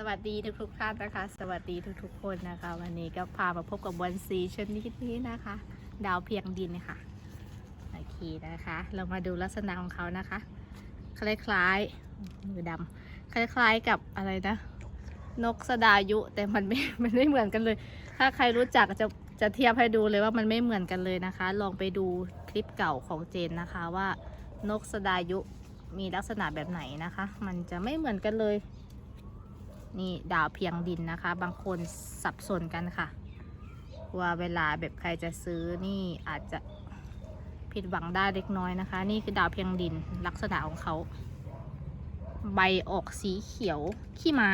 สวัสดีทุกทุกๆท่านนะคะ สวัสดีทุกทุกๆ คนนะคะ วันนี้ก็พามาพบกับบอลสีชนิดนี้นะคะ ดาวเพียงดินค่ะโอเคนะคะ เรามาดูลักษณะของเขานะคะ คล้ายๆมือดำคล้ายๆกับอะไรนะ นกสดายุแต่มันไม่มันไม่เหมือนกันเลย ถ้าใครรู้จักจะจะเทียบให้ดูเลยว่ามันไม่เหมือนกันเลยนะคะ ลองไปดูคลิปเก่าของเจนนะคะว่านกสดายุมีลักษณะแบบไหนนะคะ มันจะไม่เหมือนกันเลย นี่ดาวเพียงดินนะคะ บางคนสับสนกันค่ะ ว่าเวลาแบบใครจะซื้อนี่อาจจะผิดหวังได้เล็กน้อยนะคะ นี่คือดาวเพียงดินลักษณะของเขา ใบออกสีเขียวขี้ม้า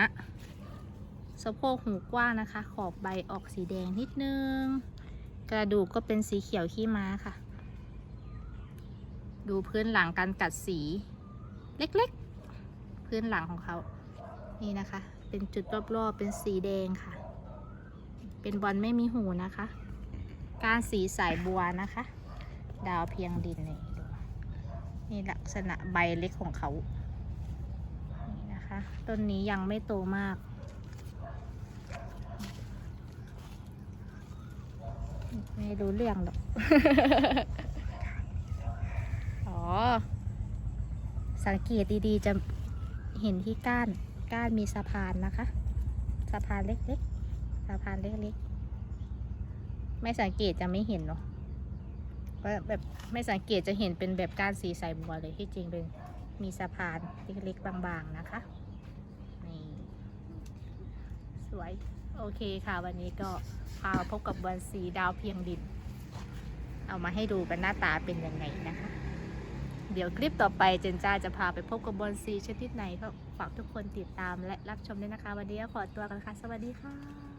สะโพกหูกว้างนะคะ ขอบใบออกสีแดงนิดนึง กระดูกก็เป็นสีเขียวขี้ม้าค่ะ ดูพื้นหลังการกัดสีเล็กๆ พื้นหลังของเขานี่นะคะ เป็นจุดรอบๆ เป็นสีแดงค่ะ เป็นบอลไม่มีหูนะคะ การสีสายบัวนะคะ ดาวเพียงดินนี่ดูนี่ลักษณะใบเล็กของเขา นี่นะคะ ต้นนี้ยังไม่โตมาก ไม่รู้เรื่องหรอก อ๋อ สังเกตดีๆจะเห็นที่ก้าน ก้านมีสะพานนะคะ สะพานเล็กๆ สะพานเล็กๆ ไม่สังเกตจะไม่เห็นเนาะว่าแบบไม่สังเกตจะเห็นเป็นแบบก้านสีใสบัวเลยที่จริงเป็นมีสะพานเล็กๆบางๆนะคะ นี่ สวย โอเคค่ะ วันนี้ก็พามาพบกับวันสีดาวเพียงดิน เอามาให้ดูกันหน้าตาเป็นยังไงนะคะ เดี๋ยวคลิปต่อไปเจนจ้าจะพาไปพบกับบอลซีชนิดไหนก็ฝากทุกคนติดตามและรับชมด้วยนะคะ วันนี้ขอตัวกันค่ะ สวัสดีค่ะ